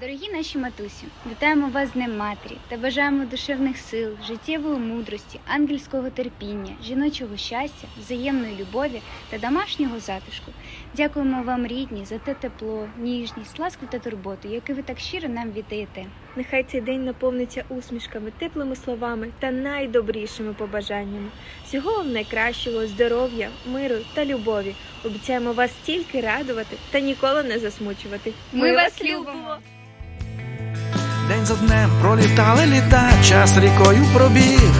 Дорогі наші матусі, вітаємо вас з Днем Матері та бажаємо душевних сил, життєвої мудрості, ангельського терпіння, жіночого щастя, взаємної любові та домашнього затишку. Дякуємо вам, рідні, за те тепло, ніжність, ласку та турботу, яку ви так щиро нам віддаєте. Нехай цей день наповниться усмішками, теплими словами та найдобрішими побажаннями. Всього вам найкращого, здоров'я, миру та любові. Обіцяємо вас тільки радувати та ніколи не засмучувати. Ми вас любимо! День за днем пролітали літа, час рікою пробіг.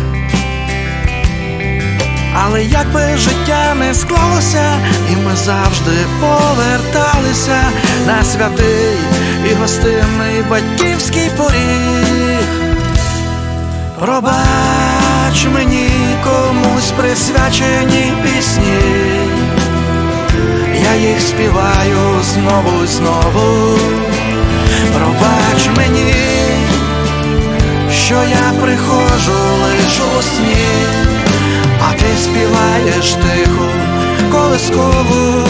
Але як би життя не склалося, і ми завжди поверталися на святий і гостинний батьківський поріг. Пробач мені комусь присвячені пісні, я їх співаю знову і знову. Пробач мені, у а ти співаєш тихо колискову.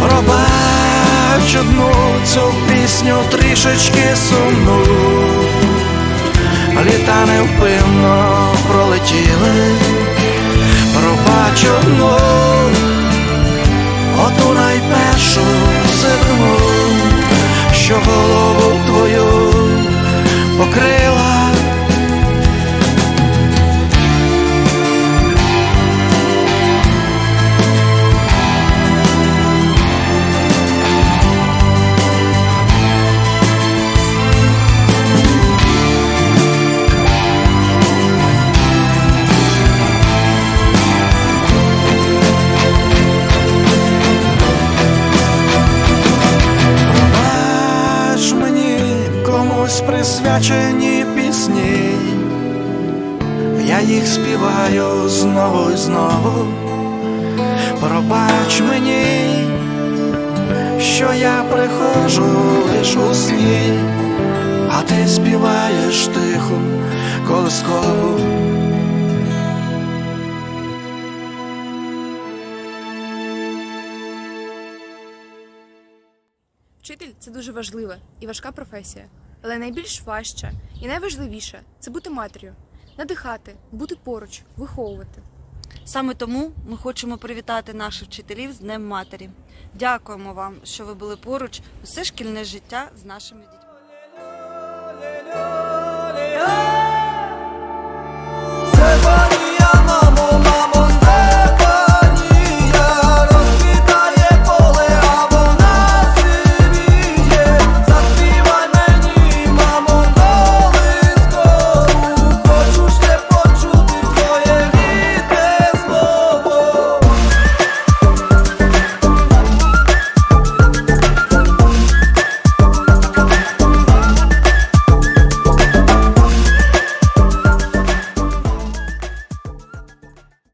Пробач одну цю пісню трішечки сумну, літа невпинно пролетіли, пробач одну, оту найпершу зиму що голову твою покрила. Комусь присвячені пісні, я їх співаю знову і знову. Пробач мені, що я приходжу лиш у сні, а ти співаєш тихо колискову. Вчитель це дуже важлива і важка професія, але найбільш важче і найважливіше це бути матір'ю, надихати, бути поруч, виховувати. Саме тому ми хочемо привітати наших вчителів з Днем Матері. Дякуємо вам, що ви були поруч усе шкільне життя з нашими дітьми.